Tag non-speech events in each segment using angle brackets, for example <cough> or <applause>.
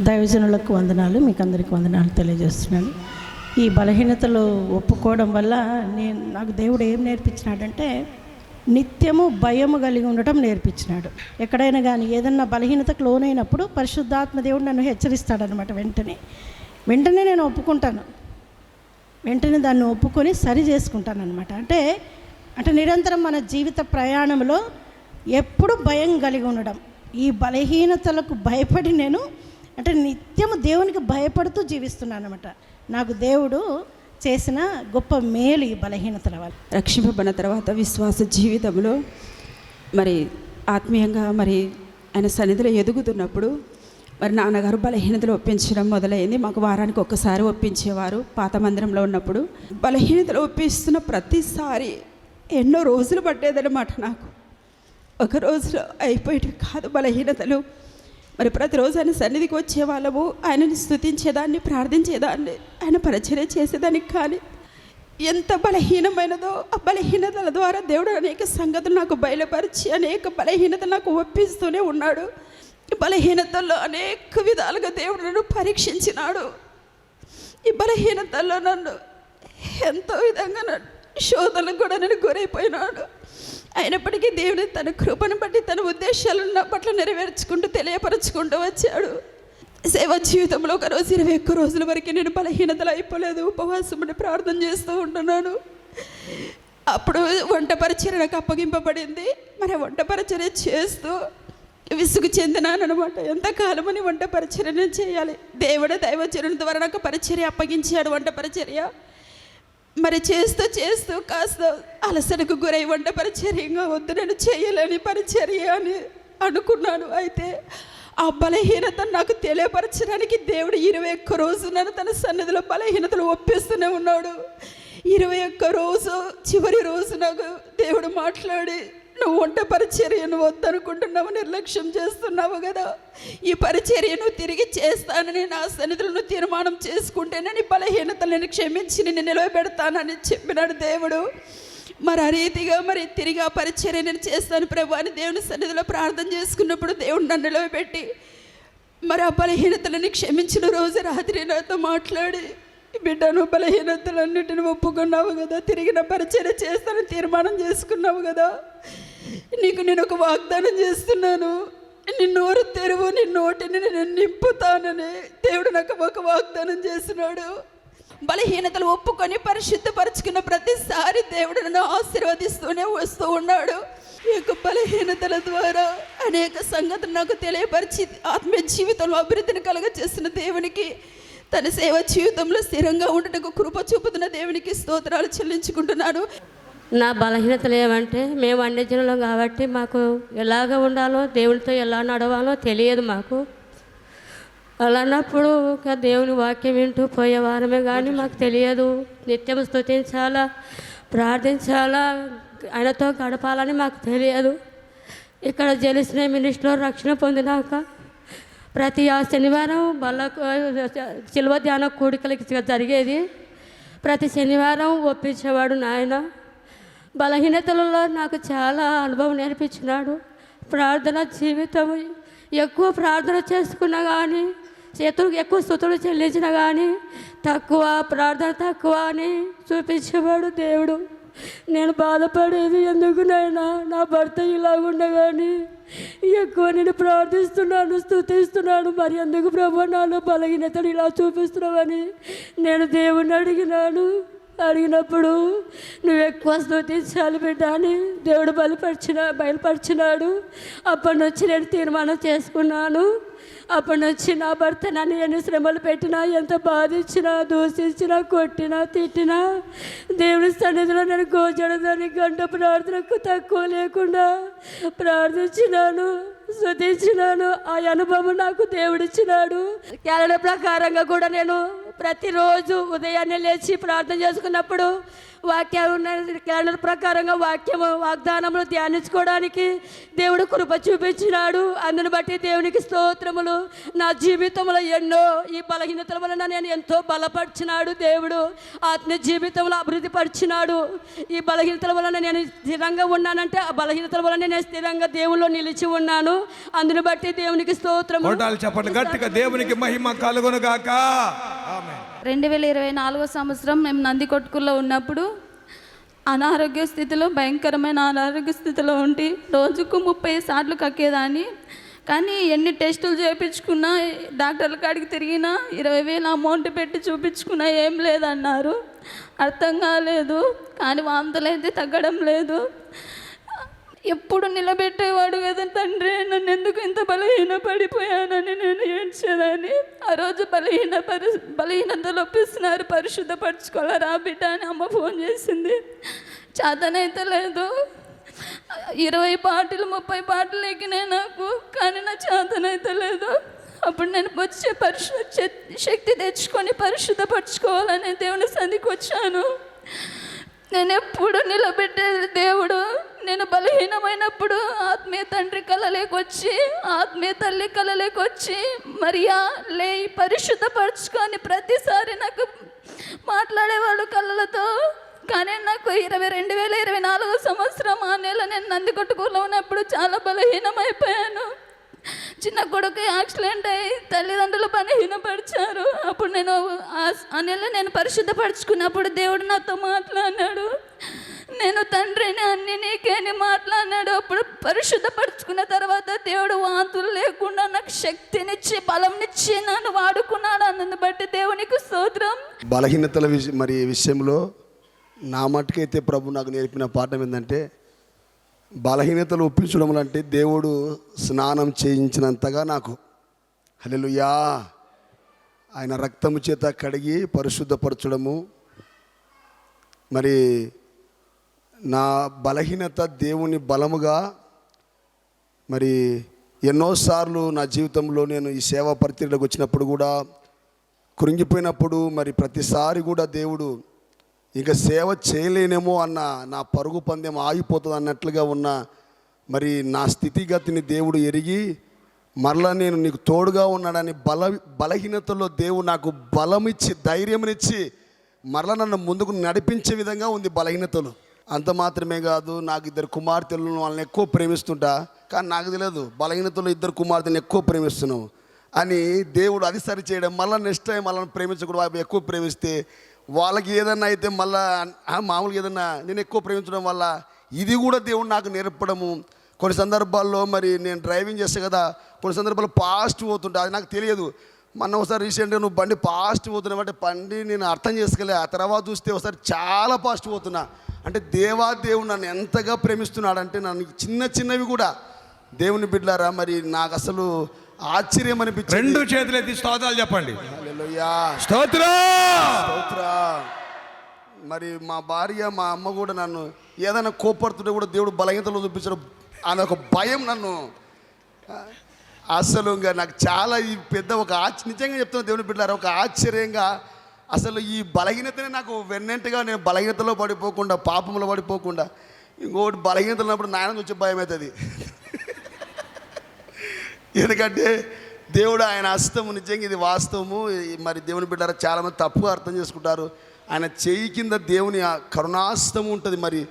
దైవజనులకు వందనాలు మీకు అందరికి వందనాలు తెలియజేస్తున్నాను. ఈ బలహీనతలు ఒప్పుకోవడం వల్ల నేను నాకు దేవుడు ఏం నేర్పించినాడంటే నిత్యము భయము కలిగి ఉండటం నేర్పించినాడు. ఎక్కడైనా కానీ ఏదన్నా బలహీనతకు లోనైనప్పుడు పరిశుద్ధాత్మ దేవుడు నన్ను హెచ్చరిస్తాడనమాట వెంటనే. వెంటనే నేను ఒప్పుకుంటాను. వెంటనే దాన్ని ఒప్పుకొని సరి చేసుకుంటాను అనమాట అంటే అంటే నిరంతరం మన జీవిత ప్రయాణంలో ఎప్పుడు భయం కలిగి ఉండడం. ఈ బలహీనతలకు భయపడి నేను అంటే నిత్యము దేవునికి భయపడుతూ జీవిస్తున్నాను అనమాట నాకు దేవుడు చేసిన గొప్ప మేలు ఈ బలహీనతల వల్ల. రక్షింపబడిన తర్వాత విశ్వాస జీవితంలో మరి ఆత్మీయంగా మరి ఆయన సన్నిధిలో ఎదుగుతున్నప్పుడు మరి నాన్నగారు బలహీనతలు ఒప్పించడం మొదలైంది. మాకు వారానికి ఒక్కసారి ఒప్పించేవారు పాత మందిరంలో ఉన్నప్పుడు. బలహీనతలు ఒప్పిస్తున్న ప్రతిసారి ఎన్నో రోజులు పట్టేదన్నమాట నాకు. ఒక రోజులో అయిపోయేవి కాదు బలహీనతలు. మరి ప్రతిరోజు ఆయన సన్నిధికి వచ్చేవాళ్ళము ఆయనని స్థుతించేదాన్ని ప్రార్థించేదాన్ని ఆయన పరిచర్య చేసేదానికి కానీ ఎంత బలహీనమైనదో ఆ బలహీనతల ద్వారా దేవుడు అనేక సంగతులు నాకు బయలుపరిచి అనేక బలహీనతలు నాకు ఒప్పిస్తూనే ఉన్నాడు. ఈ బలహీనతల్లో అనేక విధాలుగా దేవుడు నన్ను పరీక్షించినాడు. ఈ బలహీనతల్లో నన్ను ఎంతో విధంగా నన్ను శోధనకు కూడా నేను గురైపోయినాడు. అయినప్పటికీ దేవుడు తన కృపను బట్టి తన ఉద్దేశాలు నా పట్ల నెరవేర్చుకుంటూ తెలియపరచుకుంటూ వచ్చాడు. సేవ జీవితంలో ఒక రోజు ఇరవై ఒక్క రోజుల వరకు నేను బలహీనతలు అయిపోలేదు. ఉపవాసముని ప్రార్థన చేస్తూ ఉంటున్నాను. అప్పుడు వంట పరిచర్య నాకు అప్పగింపబడింది. మరి వంట పరిచర్య చేస్తూ విసుగు చెందినాను అనమాట ఎంతకాలమని వంట పరిచర్యను చేయాలి? దేవుడ దైవచరుని ద్వారా నాకు పరిచర్య అప్పగించాడు వంట పరిచర్య. మరి చేస్తూ చేస్తూ కాస్త అలసటకు గురై వంట పరిచర్యంగా వద్దు నేను చేయలేని పరిచర్య అని అనుకున్నాను. అయితే ఆ బలహీనత నాకు తెలియపరచడానికి దేవుడు ఇరవై ఒక్క రోజు నన్ను తన సన్నిధిలో బలహీనతలు ఒప్పిస్తూనే ఉన్నాడు. ఇరవై ఒక్క రోజు చివరి రోజు నాకు దేవుడు మాట్లాడి నువ్వు వంట పరిచర్యను వద్దనుకుంటున్నావు నిర్లక్ష్యం చేస్తున్నావు కదా. ఈ పరిచర్యను తిరిగి చేస్తానని నా సన్నిధులను తీర్మానం చేసుకుంటేనే నీ బలహీనతలను క్షమించి నిన్ను నిలవబెడతానని చెప్పినాడు దేవుడు. మరి ఆ రీతిగా మరి తిరిగి ఆ పరిచర్య నేను చేస్తాను ప్రభు అని దేవుని సన్నిధిలో ప్రార్థన చేసుకున్నప్పుడు దేవుడు నన్ను నిలవబెట్టి మరి ఆ బలహీనతలను క్షమించిన రోజు రాత్రి నాతో మాట్లాడి బిడ్డను బలహీనతలన్నింటిని ఒప్పుకున్నావు కదా. తిరిగిన నా పరిచర్య చేస్తానని తీర్మానం చేసుకున్నావు కదా. నీకు నేను ఒక వాగ్దానం చేస్తున్నాను. నీ నోరు తెరువు నీ నోటిని నేను నింపుతానని దేవుడు నాకు ఒక వాగ్దానం చేస్తున్నాడు. బలహీనతలు ఒప్పుకొని పరిశుద్ధపరచుకున్న ప్రతిసారి దేవుడు నన్ను ఆశీర్వదిస్తూనే వస్తూ ఉన్నాడు. ఈ యొక్క బలహీనతల ద్వారా అనేక సంగతులు నాకు తెలియపరిచి ఆత్మీయ జీవితంలో అభివృద్ధిని కలగ చేసిన దేవునికి తన సేవ జీవితంలో స్థిరంగా ఉండటకు కృప చూపుతున్న దేవునికి స్తోత్రాలు చెల్లించుకుంటున్నాను. నా బలహీనతలు ఏమంటే మేము అన్యజనులం కాబట్టి మాకు ఎలాగ ఉండాలో దేవునితో ఎలా నడవాలో తెలియదు మాకు. అలాన్నప్పుడు ఒక దేవుని వాక్యం వింటూ పోయేవారమే కానీ మాకు తెలియదు. నిత్యం స్తుతించాలా ప్రార్థించాలా ఆయనతో గడపాలని మాకు తెలియదు. ఇక్కడ జలిసిన మినిస్ట్లో రక్షణ పొందినాక ప్రతి ఆ శనివారం బల్లకు శిల్వ ధ్యాన కూడికలకి జరిగేది. ప్రతి శనివారం ఒప్పించేవాడు నాయన. బలహీనతలలో నాకు చాలా అనుభవం నేర్పించినాడు. ప్రార్థన జీవితం ఎక్కువ ప్రార్థన చేసుకున్నా కానీ చేతులకు ఎక్కువ స్థుతులు చెల్లించిన కానీ తక్కువ ప్రార్థన తక్కువ అని చూపించేవాడు దేవుడు. నేను బాధపడేది ఎందుకు నైనా నా భర్త ఇలాగుండగాని ఎక్కువ నేను ప్రార్థిస్తున్నాను స్తుతిస్తున్నాను మరి ఎందుకు ప్రభు నాలో బలహీనతను ఇలా చూపిస్తున్నావని నేను దేవుణ్ణి అడిగినాను. అడిగినప్పుడు నువ్వు ఎక్కువ స్తుతించాలి బిడ్డ అని దేవుడు బయలుపరిచిన బయలుపరిచినాడు. అప్పటి నుంచి నేను తీర్మానం చేసుకున్నాను. అప్పటి నుంచి నా భర్త నన్ను ఎన్ని శ్రమలు పెట్టినా ఎంత బాధించినా దూషించినా కొట్టినా తిట్టినా దేవుని సన్నిధిలో నేను గోచడదాన్ని గంట ప్రార్థనకు తక్కువ లేకుండా ప్రార్థించినాను శుద్ధించినాను ఆ అనుభవం నాకు దేవుడిచ్చినాడు. క్యాలెండర్ ప్రకారంగా కూడా నేను ప్రతిరోజు ఉదయాన్నే లేచి ప్రార్థన చేసుకున్నప్పుడు వాక్యాలు క్యాలెండర్ ప్రకారంగా వాక్యము వాగ్దానములు ధ్యానించుకోవడానికి దేవుడు కృప చూపించినాడు. అందుని బట్టి దేవునికి స్తోత్రములు. నా జీవితంలో ఎన్నో ఈ బలహీనతల వలన నేను ఎంతో బలపరిచినాడు దేవుడు. ఆత్మీయ జీవితంలో అభివృద్ధి పరిచినాడు. ఈ బలహీనతల వలన నేను స్థిరంగా ఉన్నానంటే ఆ బలహీనతల వలన నేను స్థిరంగా దేవుల్లో నిలిచి ఉన్నాను. అందుని బట్టి దేవునికి స్తోత్రం చెప్పండి గట్టిగా దేవునికి మహిమ కలుగును గాక. ఆమె రెండు వేల ఇరవై నాలుగో సంవత్సరం మేము నందికొట్టుకుల్లో ఉన్నప్పుడు అనారోగ్య స్థితిలో భయంకరమైన అనారోగ్య స్థితిలో ఉండి రోజుకు ముప్పై సార్లు కక్కేదాన్ని. కానీ ఎన్ని టెస్టులు చేయించుకున్నా డాక్టర్ల కాడికి తిరిగినా ఇరవై వేలు అమౌంట్ పెట్టి చూపించుకున్నా ఏం లేదన్నారు. అర్థం కాలేదు. కానీ వాంతులు అయితే తగ్గడం లేదు. ఎప్పుడు నిలబెట్టేవాడు కదా తండ్రి? నన్ను ఎందుకు ఇంత బలహీన పడిపోయానని నేను ఏడ్చేదాన్ని? ఆ రోజు బలహీన పరి బలహీనతలు ఒప్పిస్తున్నారు. పరిశుద్ధపరచుకోవాలా బిడ్డ అని అమ్మ ఫోన్ చేసింది. చేతనైతే లేదు. ఇరవై పాటలు ముప్పై పాటలు ఎక్కినాయి నాకు కానీ నా చేతనైతే లేదు. అప్పుడు నేను వచ్చే పరిశుద్ధ శక్తి తెచ్చుకొని పరిశుద్ధపరచుకోవాలని దేవుని సంధికి వచ్చాను. నేను ఎప్పుడు నిలబెట్టేది దేవుడు? నేను బలహీనమైనప్పుడు ఆత్మీయ తండ్రి కలలేకొచ్చి ఆత్మీయ తల్లి కలలేకొచ్చి మరియా లే పరిశుద్ధపరచుకొని ప్రతిసారి నాకు మాట్లాడేవాళ్ళు కళ్ళతో కానీ నాకు ఇరవై రెండు వేల ఇరవై నాలుగో సంవత్సరం ఆ నెల నేను నందికొట్టుకూరులో ఉన్నప్పుడు చాలా బలహీనమైపోయాను. చిన్న కొడుకు యాక్సిడెంట్ అయ్యి తల్లిదండ్రులు బలహీనపరిచారు అప్పుడు నేను ఆ- ఆ నెల నేను పరిశుద్ధపరచుకున్నప్పుడు దేవుడు నాతో మాట్లాడినాడు. నేను తండ్రిని అన్ని నీకే అని మాట్లాడినాడు. అప్పుడు పరిశుద్ధపరచుకున్న తర్వాత దేవుడు వాంతులు లేకుండా నాకు శక్తినిచ్చి బలంనిచ్చి నన్ను వాడుకున్నాడు. అన్నది బట్టి దేవునికి స్తోత్రం. బలహీనతల విష మరి విషయంలో నా మటుకైతే ప్రభు నాకు నేర్పిన పాఠం ఏంటంటే బలహీనతలు ఒప్పించడం అంటే దేవుడు స్నానం చేయించినంతగా నాకు హలెలుయా ఆయన రక్తము చేత కడిగి పరిశుద్ధపరచడము. మరి నా బలహీనత దేవుని బలముగా మరి ఎన్నోసార్లు నా జీవితంలో నేను ఈ సేవా పరిచర్యలకు వచ్చినప్పుడు కూడా కృంగిపోయినప్పుడు మరి ప్రతిసారి కూడా దేవుడు ఇంకా సేవ చేయలేనేమో అన్న నా పరుగు పందెం ఆగిపోతుంది అన్నట్లుగా ఉన్న మరి నా స్థితిగతిని దేవుడు ఎరిగి మరలా నేను నీకు తోడుగా ఉన్నాడని బల బలహీనతలో దేవుడు నాకు బలమిచ్చి ధైర్యమునిచ్చి మరలా నన్ను ముందుకు నడిపించే విధంగా ఉంది బలహీనతలు. అంత మాత్రమే కాదు నాకు ఇద్దరు కుమార్తెలను వాళ్ళని ఎక్కువ ప్రేమిస్తుంటా. కానీ నాకు తెలియదు బలహీనతలో ఇద్దరు కుమార్తెలను ఎక్కువ ప్రేమిస్తున్నావు అని దేవుడు అది సరి చేయడం మళ్ళీ నెక్స్ట్ టైం వాళ్ళని ప్రేమించకూడదు ఎక్కువ ప్రేమిస్తే వాళ్ళకి ఏదన్నా అయితే మళ్ళా మామూలుగా ఏదన్నా నేను ఎక్కువ ప్రేమించడం వల్ల ఇది కూడా దేవుడు నాకు నేర్పడము. కొన్ని సందర్భాల్లో మరి నేను డ్రైవింగ్ చేస్తే కదా కొన్ని సందర్భాల్లో పాస్ట్ పోతుంటా అది నాకు తెలియదు. మొన్న ఒకసారి రీసెంట్గా నువ్వు బండి పాస్ట్ పోతున్నావు అంటే బండి నేను అర్థం చేసుకోలే ఆ తర్వాత చూస్తే ఒకసారి చాలా పాస్ట్ పోతున్నా. అంటే దేవా దేవుడు నన్ను ఎంతగా ప్రేమిస్తున్నాడంటే నన్ను చిన్న చిన్నవి కూడా. దేవుని బిడ్డారా మరి నాకు అసలు ఆశ్చర్యం అనిపించింది. రెండు చేతులు అయితే స్తోత్రాలు చెప్పండి. స్తోత్రం! స్తోత్రా. మరి మా భార్య మా అమ్మ కూడా నన్ను ఏదైనా కోపడుతుంటే కూడా దేవుడు బలహీనతలో చూపించడం అనే ఒక భయం నన్ను. అసలు ఇంకా నాకు చాలా ఈ పెద్ద ఒక ఆశ్చ నిజంగా చెప్తున్నా దేవుని బిడ్డారు ఒక ఆశ్చర్యంగా అసలు ఈ బలహీనతనే నాకు వెన్నెంటగా నేను బలహీనతలో పడిపోకుండా పాపంలో పడిపోకుండా ఇంకోటి బలహీనతలు ఉన్నప్పుడు నాయన వచ్చే భయం అవుతుంది <laughs> ఎందుకంటే దేవుడు ఆయన హస్తము నిజంగా ఇది వాస్తవము. మరి దేవుని బిడ్డారా చాలామంది తప్పుగా అర్థం చేసుకుంటారు. ఆయన చేయి కింద దేవుని ఆ కరుణాస్తము ఉంటుంది మరి.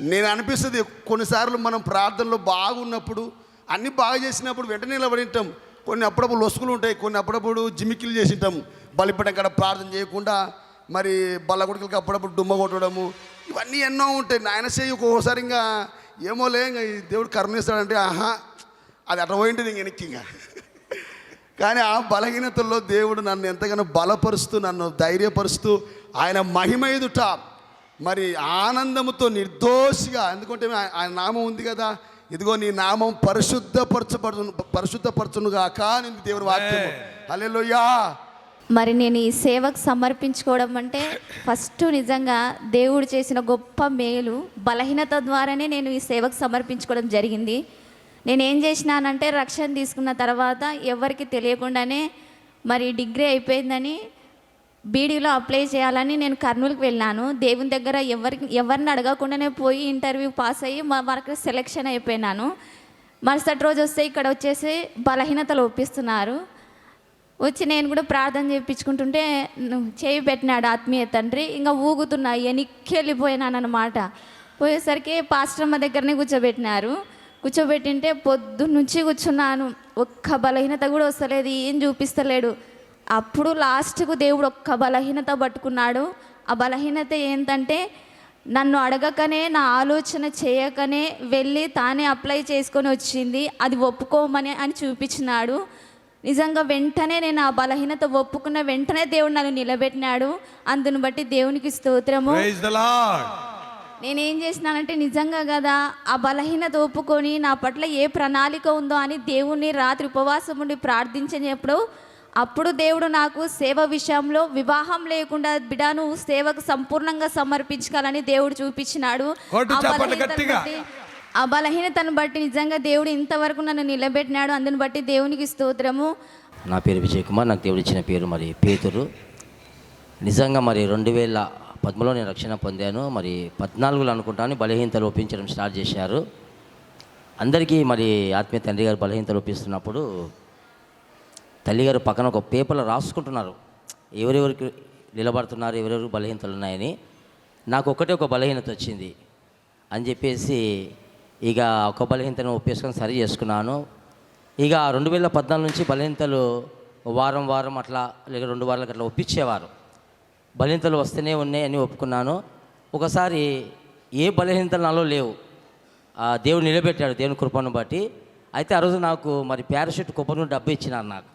నేను అనిపిస్తుంది కొన్నిసార్లు మనం ప్రార్థనలో బాగున్నప్పుడు అన్నీ బాగా చేసినప్పుడు వెంటనే నిలబడింటాం కొన్ని అప్పుడప్పుడు లొసుకులు ఉంటాయి కొన్ని అప్పుడప్పుడు జిమికిలు చేసింటాం బలిపడం కాడ ప్రార్థన చేయకుండా మరి బల్లగుడికలకి అప్పుడప్పుడు డుమ్మ కొట్టడము ఇవన్నీ ఎన్నో ఉంటాయి. నాయన చేయి ఒక్కొక్కసారి ఇంకా ఏమోలే ఇంకా ఈ దేవుడు కరుణిస్తాడంటే ఆహా అది అట్లా పోయింటుంది ఇంక వెనక్కి ఇంకా. కానీ ఆ బలహీనతల్లో దేవుడు నన్ను ఎంతగానో బలపరుస్తూ నన్ను ధైర్యపరుస్తూ ఆయన మహిమ ఎదుట మరి ఆనందముతో నిర్దోషిగా ఎందుకంటే ఆయన నామం ఉంది కదా ఇదిగో నీ నామం పరిశుద్ధపరచబడు పరిశుద్ధపరచునుగా కానీ దేవుని వాక్యము. హల్లెలూయా. మరి నేను ఈ సేవకు సమర్పించుకోవడం అంటే ఫస్ట్ నిజంగా దేవుడు చేసిన గొప్ప మేలు బలహీనత ద్వారానే నేను ఈ సేవకు సమర్పించుకోవడం జరిగింది. నేను ఏం చేసినానంటే రక్షణ తీసుకున్న తర్వాత ఎవరికి తెలియకుండానే మరి డిగ్రీ అయిపోయిందని బీడీలో అప్లై చేయాలని నేను కర్నూలుకి వెళ్ళాను దేవుని దగ్గర ఎవరికి ఎవరిని అడగకుండానే పోయి ఇంటర్వ్యూ పాస్ అయ్యి మా వరకు సెలెక్షన్ అయిపోయినాను. మరుసటి రోజు వస్తే ఇక్కడ వచ్చేసి బలహీనతలు ఒప్పిస్తున్నారు. వచ్చి నేను కూడా ప్రార్థన చేయించుకుంటుంటే చేయి పెట్టినాడు ఆత్మీయ తండ్రి. ఇంకా ఊగుతున్నా వెనక్కి వెళ్ళిపోయినానమాట పోయేసరికి పాస్టర్మ దగ్గరనే కూర్చోబెట్టినారు. కూర్చోబెట్టింటే పొద్దు నుంచి కూర్చున్నాను. ఒక్క బలహీనత కూడా వస్తలేదు ఏం చూపిస్తలేడు. అప్పుడు లాస్ట్కు దేవుడు ఒక్క బలహీనత పట్టుకున్నాడు. ఆ బలహీనత ఏంటంటే నన్ను అడగకనే నా ఆలోచన చేయకనే వెళ్ళి తానే అప్లై చేసుకొని వచ్చింది. అది ఒప్పుకోమని అని చూపించినాడు. నిజంగా వెంటనే నేను ఆ బలహీనత ఒప్పుకున్న వెంటనే దేవుడు నన్ను నిలబెట్టినాడు. అందును బట్టి దేవునికి స్తోత్రము. నేనేం చేసినానంటే నిజంగా కదా ఆ బలహీనత ఒప్పుకొని నా పట్ల ఏ ప్రణాళిక ఉందో అని దేవుణ్ణి రాత్రి ఉపవాసం ఉండి ప్రార్థించినప్పుడు అప్పుడు దేవుడు నాకు సేవ విషయంలో వివాహం లేకుండా బిడాను సేవకు సంపూర్ణంగా సమర్పించాలని దేవుడు చూపించినాడు. ఆ బలహీనతను బట్టి నిజంగా దేవుడు ఇంతవరకు నన్ను నిలబెట్టినాడు. అందుని బట్టి దేవునికి స్తోత్రము. నా పేరు విజయ్ కుమార్ నాకు దేవుడు ఇచ్చిన పేరు మరి పేతురు. నిజంగా మరి రెండు వేల పద్మలో నేను రక్షణ పొందాను. మరి పద్నాలుగులో అనుకుంటాను బలహీనతలు ఒప్పించడం స్టార్ట్ చేశారు. అందరికీ మరి ఆత్మీయ తండ్రి గారు బలహీనతలు ఒప్పిస్తున్నప్పుడు తల్లిగారు పక్కన ఒక పేపర్లో రాసుకుంటున్నారు. ఎవరెవరికి నిలబడుతున్నారు ఎవరెవరికి బలహీనతలు ఉన్నాయని నాకు ఒకటే ఒక బలహీనత వచ్చింది అని చెప్పేసి ఇక ఒక బలహీనతను ఒప్పేసుకొని సరి చేసుకున్నాను. ఇక రెండు వేల పద్నాలుగు నుంచి బలహీనతలు వారం వారం అట్లా లేక రెండు వారాలకు అట్లా ఒప్పించేవారు. బలహీనతలు వస్తూనే ఉన్నాయి అని ఒప్పుకున్నాను. ఒకసారి ఏ బలహీనతలు నాలో లేవు. ఆ దేవుడు నిలబెట్టాడు దేవుని కృపను బట్టి. అయితే ఆ రోజు నాకు మరి పారాషూట్ కొబ్బరి డబ్బు ఇచ్చినారు నాకు.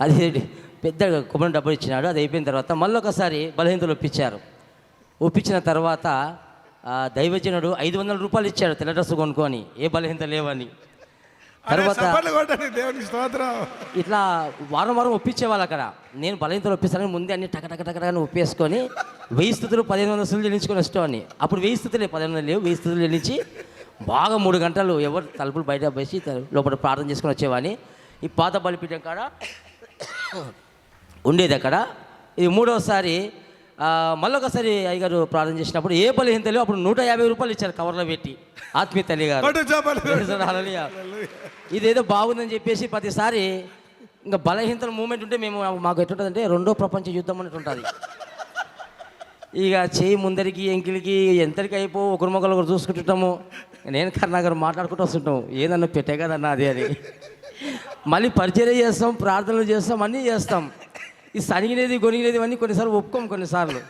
అది పెద్ద కొబ్బరి డబ్బు ఇచ్చినాడు. అది అయిపోయిన తర్వాత మళ్ళీ ఒకసారి బలహీనతలు ఒప్పించారు. ఒప్పించిన తర్వాత దైవజనుడు ఐదు వందల రూపాయలు ఇచ్చాడు తెల్ల డ్రెస్ కొనుక్కొని. ఏ బలహీనత లేవని. తర్వాత దేవునికి స్తోత్రం. ఇట్లా వారం వారం ఒప్పించేవాళ్ళు అక్కడ. నేను బలహీనతలు ఒప్పిస్తానని ముందే అన్ని టక టక టక అని ఒప్పేసుకొని వెయ్యి స్థుతులు పదిహేను వందల స్థుతులు చెల్లించుకొని వచ్చేవాడిని. అప్పుడు వెయ్యి స్థుతులే పదిహేను వందలు లేవు వెయ్యి స్థుతులు చెల్లించి బాగా మూడు గంటలు ఎవరు తలుపులు బయట వేసి లోపల ప్రార్థన చేసుకొని వచ్చేవాడిని. ఈ పాత బలిపీఠం కాడ <coughs> ఉండేది అక్కడ. ఇది మూడవసారి ఆ, మళ్ళొకసారి అయ్యగారు ప్రార్థన చేసినప్పుడు ఏ బలహీనత లేవు అప్పుడు నూట యాభై రూపాయలు ఇచ్చారు కవర్లో పెట్టి. ఆత్మీయ తల్లి గారు. <laughs> ఇదేదో బాగుందని చెప్పేసి ప్రతిసారి ఇంకా బలహీనతల మూమెంట్ ఉంటే మేము మాకు ఎట్లుంటుందంటే రెండో ప్రపంచ యుద్ధం అన్నట్టు ఉంటుంది. ఇక చేయి ముందరికి ఎంకిలికి ఎంతరికి అయిపో ఒకరి మొక్కలు ఒకరు చూసుకుంటుంటాము. నేను కర్ణాగర్ మాట్లాడుకుంటూ వస్తుంటాం ఏదన్నా పెట్టే కదన్నా అది అని. మళ్ళీ పరిచర్య చేస్తాం ప్రార్థనలు చేస్తాం అన్నీ చేస్తాం. ఈ సనిగినది గొనిగినది అన్నీ కొన్నిసార్లు ఒప్పుకోం కొన్నిసార్లు.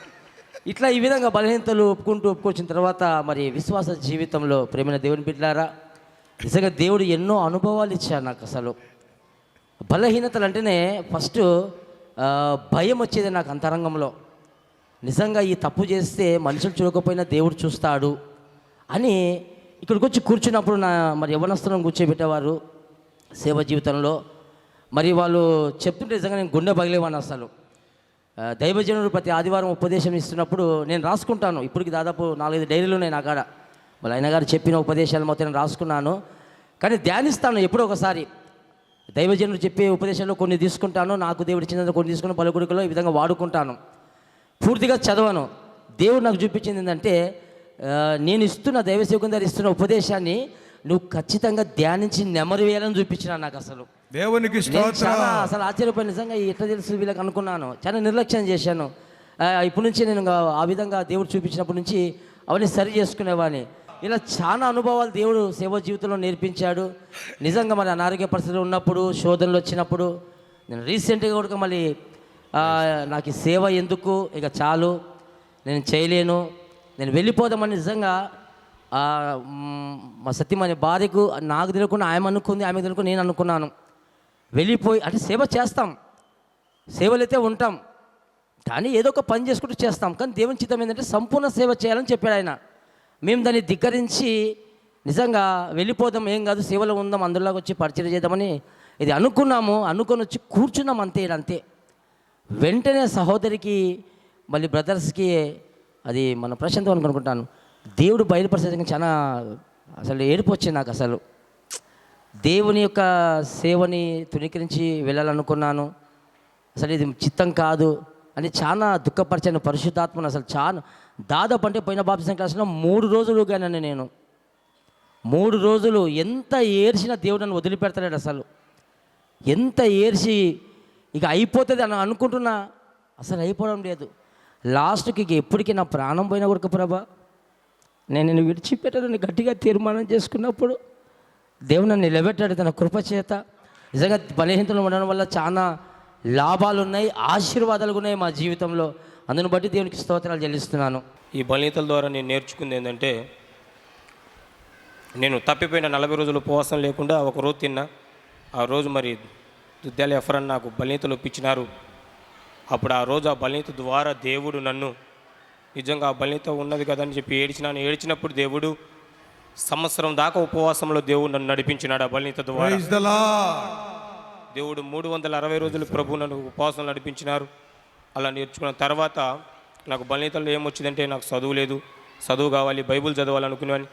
ఇట్లా ఈ విధంగా బలహీనతలు ఒప్పుకుంటూ ఒప్పుకొచ్చిన తర్వాత మరి విశ్వాస జీవితంలో ప్రేమైన దేవుని బిడ్డారా నిజంగా దేవుడు ఎన్నో అనుభవాలు ఇచ్చాడు నాకు అసలు. బలహీనతలు అంటేనే ఫస్ట్ భయం వచ్చేది నాకు అంతరంగంలో. నిజంగా ఈ తప్పు చేస్తే మనుషులు చూడకపోయినా దేవుడు చూస్తాడు అని ఇక్కడికి వచ్చి కూర్చున్నప్పుడు నా మరి యవనస్తులను కూర్చోబెట్టేవారు సేవ జీవితంలో. మరి వాళ్ళు చెప్తుంటే నిజంగా నేను గుండె పగిలేవాడిని అసలు. దైవజనుడు ప్రతి ఆదివారం ఉపదేశం ఇస్తున్నప్పుడు నేను రాసుకుంటాను. ఇప్పటికి దాదాపు నాలుగైదు డైరీలు ఉన్నాయి నా కాడ. వాళ్ళ ఆయన గారు చెప్పిన ఉపదేశాలు మొత్తం నేను రాసుకున్నాను. కానీ ధ్యానిస్తాను ఎప్పుడో ఒకసారి. దైవజనుడు చెప్పే ఉపదేశాలు కొన్ని తీసుకుంటాను నాకు దేవుడు ఇచ్చిన కొన్ని తీసుకుని పలుకుడికలో ఈ విధంగా వాడుకుంటాను. పూర్తిగా చదవను. దేవుడు నాకు చూపించింది ఏంటంటే నేను ఇస్తున్న దైవ సేవకుని ఇస్తున్న ఉపదేశాన్ని నువ్వు ఖచ్చితంగా ధ్యానించి నెమరు వేయాలని చూపించిన నాకు అసలు. దేవునికి చాలా అసలు ఆశ్చర్యపోయి నిజంగా ఎట్లా తెలుసు వీళ్ళకి అనుకున్నాను. చాలా నిర్లక్ష్యం చేశాను. ఇప్పటి నుంచి నేను ఆ విధంగా దేవుడు చూపించినప్పటి నుంచి అవన్నీ సరి చేసుకునేవాడిని. ఇలా చాలా అనుభవాలు దేవుడు సేవ జీవితంలో నేర్పించాడు. నిజంగా మరి అనారోగ్య పరిస్థితులు ఉన్నప్పుడు శోధనలు వచ్చినప్పుడు నేను రీసెంట్గా కూడా మళ్ళీ నాకు సేవ ఎందుకు? ఇక చాలు. నేను చేయలేను. నేను వెళ్ళిపోదామని నిజంగా మ్, మా సత్యమని భార్యకు నాకు తెలియకుండా ఆమె అనుకుంది ఆమె తెలియకుండా నేను అనుకున్నాను. వెళ్ళిపోయి అంటే సేవ చేస్తాం. సేవలు అయితే ఉంటాం. కానీ ఏదో ఒక పని చేసుకుంటూ చేస్తాం. కానీ దేవుని చిత్తం ఏంటంటే సంపూర్ణ సేవ చేయాలని చెప్పాడు ఆయన. మేము దాన్ని ధిక్కరించి నిజంగా వెళ్ళిపోదాం ఏం కాదు సేవలో ఉందాం అందులోకి వచ్చి పరిచయం చేద్దామని ఇది అనుకున్నాము. అనుకొని వచ్చి కూర్చున్నాం అంతే అంతే. వెంటనే సహోదరికి మళ్ళీ బ్రదర్స్కి అది మన ప్రశాంతం అనుకుంటాను దేవుడు బయలుపరిచేది చాలా అసలు ఏడుపు వచ్చింది నాకు అసలు. దేవుని యొక్క సేవని తునికరించి వెళ్ళాలనుకున్నాను. అసలు ఇది చిత్తం కాదు అని చాలా దుఃఖపరిచాను పరిశుద్ధాత్మను అసలు చాలా దాదాపు అంటే పోయిన బాప్సం క్లాస్లో మూడు రోజులు కానీ నేను. మూడు రోజులు ఎంత ఏడ్చినా దేవుడు నన్ను వదిలిపెడతలేడు అసలు. ఎంత ఏడ్చి ఇక అయిపోతుంది అని అనుకుంటున్నా అసలు అయిపోవడం లేదు. లాస్ట్కి ఇక ఎప్పటికీ నా ప్రాణం పోయినా కూడా ప్రభా నేను నిన్ను గట్టిగా తీర్మానం చేసుకున్నప్పుడు దేవుడు నన్ను నిలబెట్టాడు తన కృప చేత. నిజంగా బలహీనతలు ఉండడం వల్ల చాలా లాభాలు ఉన్నాయి ఆశీర్వాదాలు ఉన్నాయి మా జీవితంలో. అందును బట్టి దేవునికి స్తోత్రాలు చెల్లిస్తున్నాను. ఈ బలహీనతల ద్వారా నేను నేర్చుకుంది ఏంటంటే నేను తప్పిపోయిన నలభై రోజులు ఉపవాసం లేకుండా ఒక రోజు తిన్నా. ఆ రోజు మరి దుద్దాల ఎఫరన్ నాకు బలితలు ఒప్పించినారు. అప్పుడు ఆ రోజు ఆ బలిత ద్వారా దేవుడు నన్ను నిజంగా ఆ బలిత ఉన్నది కదని చెప్పి ఏడిచినాను. ఏడిచినప్పుడు దేవుడు సంవత్సరం దాకా ఉపవాసంలో దేవుడు నన్ను నడిపించినాడు ఆ బలిత ద్వారా దేవుడు మూడు వందల అరవై రోజులు ప్రభు నన్ను ఉపవాసం నడిపించినారు. అలా నేర్చుకున్న తర్వాత నాకు బలితల్లో ఏమొచ్చిందంటే నాకు చదువు లేదు. చదువు కావాలి బైబుల్ చదవాలనుకున్నాను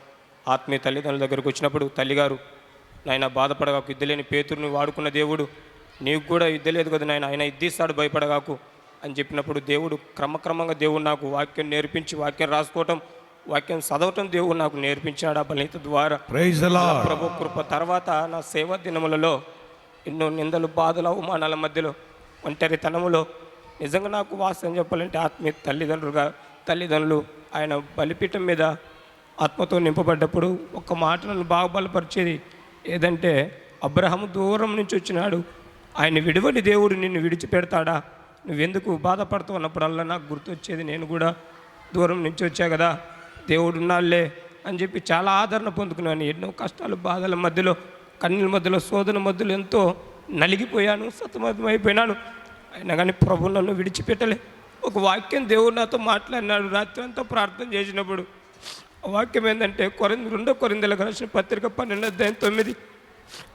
ఆత్మీయ తల్లిదండ్రుల దగ్గరకు వచ్చినప్పుడు తల్లిగారు నాయన బాధపడగాకు ఇద్దలేని పేతురుని వాడుకున్న దేవుడు నీకు కూడా ఇద్దలేదు కదా నాయన ఆయన ఇద్దిస్తాడు భయపడగాకు అని చెప్పినప్పుడు దేవుడు క్రమక్రమంగా దేవుడు నాకు వాక్యం నేర్పించి వాక్యం రాసుకోవటం వాక్యం చదవటం దేవుడు నాకు నేర్పించాడు ఆ బలిత ద్వారా. ప్రభు కృప తర్వాత నా సేవా దినములలో ఎన్నో నిందలు బాధలు అవమానాల మధ్యలో ఒంటరితనములో నిజంగా నాకు వాస్తవం చెప్పాలంటే ఆత్మీయ తల్లిదండ్రులుగా తల్లిదండ్రులు ఆయన బలిపీఠం మీద ఆత్మతో నింపబడ్డప్పుడు ఒక మాట నన్ను బాగా బలపరిచేది ఏదంటే అబ్రహం దూరం నుంచి వచ్చినాడు. ఆయన విడివని దేవుడు నిన్ను విడిచిపెడతాడా? నువ్వెందుకు బాధపడుతూ ఉన్నప్పుడల్లా నాకు గుర్తొచ్చేది నేను కూడా దూరం నుంచి వచ్చా కదా? దేవుడు ఉన్నాళ్ళే అని చెప్పి చాలా ఆదరణ పొందుకున్నాను. ఎన్నో కష్టాలు బాధల మధ్యలో కన్నీళ్ళ మధ్యలో శోధన మధ్యలో ఎంతో నలిగిపోయాను సతమతమైపోయినాను. అయినా కానీ ప్రభు నన్ను విడిచిపెట్టలే. ఒక వాక్యం దేవుడు నాతో మాట్లాడినాడు. రాత్రి అంతా ప్రార్థన చేసినప్పుడు ఆ వాక్యం ఏంటంటే కొరింది రెండో కొరిందలకు రాసిన పత్రిక పన్నెండు అధ్యాయం తొమ్మిది.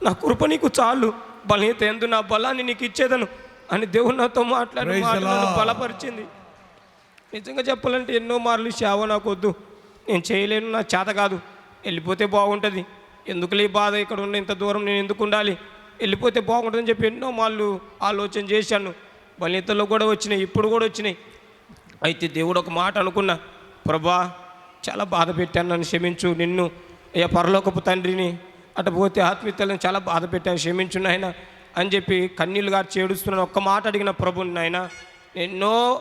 నా కృప నీకు చాలు బలహీత ఎందు నా బలాన్ని నీకు ఇచ్చేదను అని దేవుడు నాతో మాట్లాడి. బలపరిచింది. నిజంగా చెప్పాలంటే ఎన్నో మార్లు సేవ నాకు వద్దు. నేను చేయలేను నా చేత కాదు. వెళ్ళిపోతే బాగుంటుంది. ఎందుకులే బాధ? ఇక్కడ ఉన్న ఇంత దూరం నేను ఎందుకు ఉండాలి? వెళ్ళిపోతే బాగుంటుందని చెప్పి ఎన్నో వాళ్ళు ఆలోచన చేశాను. బలితలో కూడా వచ్చినాయి ఇప్పుడు కూడా వచ్చినాయి. అయితే దేవుడు ఒక మాట అనుకున్నా ప్రభా చాలా బాధ పెట్టాను నన్ను క్షమించు. నిన్ను అయ్యా పరలోకపు తండ్రిని అటుపోతే ఆత్మీయతలను చాలా బాధ పెట్టాను క్షమించు నాయన అని చెప్పి కన్నీళ్ళు గారు చేడుస్తున్నాను ఒక్క మాట అడిగిన ప్రభుని నాయన ఎన్నో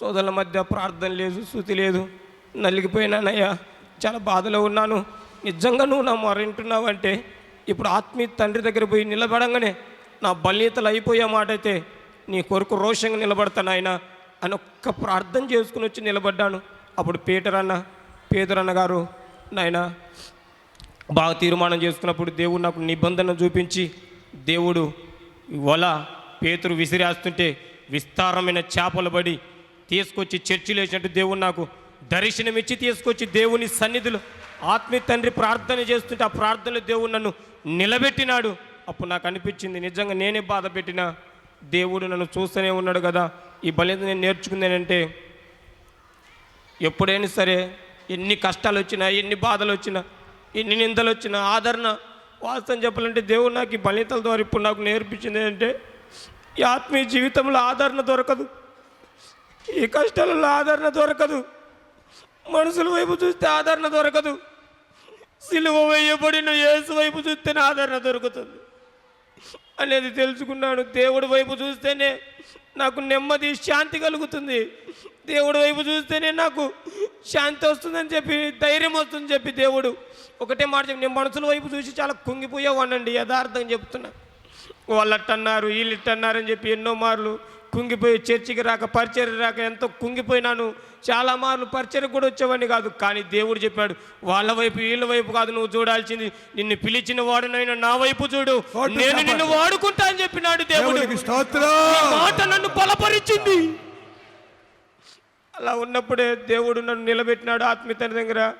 సోదరుల మధ్య ప్రార్థన లేదు శృతి లేదు. నలిగిపోయినానయ్యా. చాలా బాధలో ఉన్నాను. నిజంగా నువ్వు నా మొరింటున్నావంటే ఇప్పుడు ఆత్మీయ తండ్రి దగ్గర పోయి నిలబడంగానే నా బలీతలు అయిపోయే మాట అయితే నీ కొరకు రోషంగా నిలబడతాను ఆయన అని ఒక్క ప్రార్థన చేసుకుని వచ్చి నిలబడ్డాను. అప్పుడు పీటర్ అన్న పేదరన్న గారు నాయన బాగా తీర్మానం చేసుకున్నప్పుడు దేవుడు నాకు నిబంధన చూపించి దేవుడు వల పేతురు విసిరేస్తుంటే విస్తారమైన చేపలు పడి తీసుకొచ్చి చర్చిలో వేసినట్టు దేవుడు నాకు దర్శనమిచ్చి తీసుకొచ్చి దేవుని సన్నిధిలో ఆత్మీయ తండ్రి ప్రార్థన చేస్తుంటే ఆ ప్రార్థనలో దేవుడు నన్ను నిలబెట్టినాడు. అప్పుడు నాకు అనిపించింది నిజంగా నేనే బాధ పెట్టినా? దేవుడు నన్ను చూస్తూనే ఉన్నాడు కదా. ఈ బలిత నేను నేర్చుకుంది ఏంటంటే ఎప్పుడైనా సరే ఎన్ని కష్టాలు వచ్చినా ఎన్ని బాధలు వచ్చినా ఎన్ని నిందలు వచ్చినా ఆదరణ వాస్తవం చెప్పాలంటే దేవుడు నాకు ఈ బలితల ద్వారా ఇప్పుడు నాకు నేర్పించింది ఏంటంటే ఈ ఆత్మీయ జీవితంలో ఆదరణ దొరకదు. ఈ కష్టాలలో ఆదరణ దొరకదు. మనుషుల వైపు చూస్తే ఆదరణ దొరకదు. సిలువ వేయబడిన యేసు వైపు చూస్తేనే ఆదరణ దొరుకుతుంది. అనేది తెలుసుకున్నాను. దేవుడి వైపు చూస్తేనే నాకు నెమ్మది శాంతి కలుగుతుంది. దేవుడి వైపు చూస్తేనే నాకు శాంతి వస్తుందని చెప్పి ధైర్యం వస్తుందని చెప్పి దేవుడు ఒకటే మాట చెప్పి నేను మనుషుల వైపు చూసి చాలా కుంగిపోయేవాడినండి యథార్థం చెప్తున్నా. వాళ్ళు అట్టన్నారు వీళ్ళు అని చెప్పి ఎన్నో మార్లు కుంగిపోయి చర్చికి రాక పరిచయం రాక ఎంతో కుంగిపోయినాను. చాలా మార్లు పరిచయం కూడా వచ్చేవాడిని కాదు కానీ దేవుడు చెప్పాడు వాళ్ళ వైపు వీళ్ళ వైపు కాదు నువ్వు చూడాల్సింది నిన్ను పిలిచిన వాడునైనా నా వైపు చూడు. నేను. నిన్ను వాడుకుంటా అని చెప్పినాడు దేవుడు. మాట నన్ను బలపరిచింది. అలా ఉన్నప్పుడే దేవుడు నన్ను నిలబెట్టినాడు ఆత్మీయత దగ్గర.